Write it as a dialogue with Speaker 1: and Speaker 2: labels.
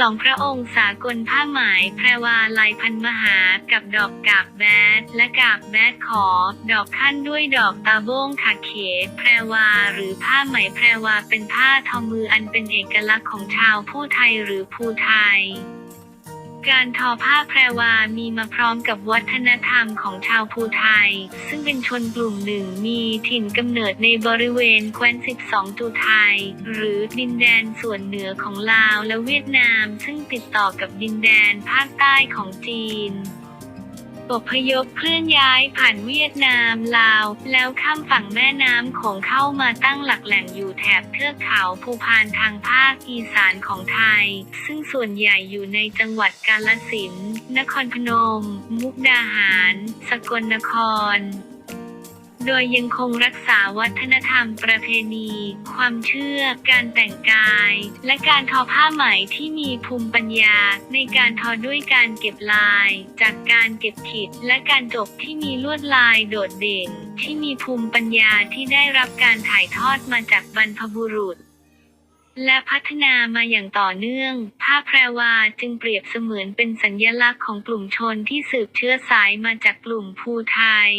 Speaker 1: ลองพระองค์สากลผ้าไหมแพรวาลายพันมหา กับดอกกาบแบดและกาบแบดขอ ดอกขั้นด้วยดอกตาโบ้งขาเขตแพรวา หรือผ้าไหมแพรวาเป็นผ้าทอมืออันเป็นเอกลักษณ์ของชาวผู้ไทยหรือภูไทย การทอผ้าแพรวามีมาพร้อมกับวัฒนธรรมของชาวภูไทย ซึ่งเป็นชนกลุ่มหนึ่งมีถิ่นกำเนิดในบริเวณแคว้น 12 ตูไทย หรือดินแดนส่วนเหนือของลาวและเวียดนาม ซึ่งติดต่อกับดินแดนภาคใต้ของจีน อพยพเคลื่อนย้ายผ่านเวียดนามลาว แล้วข้ามฝั่งแม่น้ำของเข้ามาตั้งหลักแหล่งอยู่แถบเทือกเขาภูพานทางภาคอีสานของไทย ซึ่งส่วนใหญ่อยู่ในจังหวัดกาฬสินธุ์นครพนม มุกดาหาร สกลนคร โดยยังคงรักษาวัฒนธรรมประเพณี ความเชื่อ การแต่งกาย และการทอผ้าไหมที่มีภูมิปัญญา ในการทอด้วยการเก็บลาย จากการเก็บขีดและการจบที่มีลวดลายโดดเด่น ที่มีภูมิปัญญาที่ได้รับการถ่ายทอดมาจากบรรพบุรุษและพัฒนามาอย่างต่อเนื่อง ผ้าแพรวาจึงเปรียบเสมือนเป็นสัญญลักษณ์ของกลุ่มชนที่สืบเชื้อสายมาจากกลุ่มภูไทย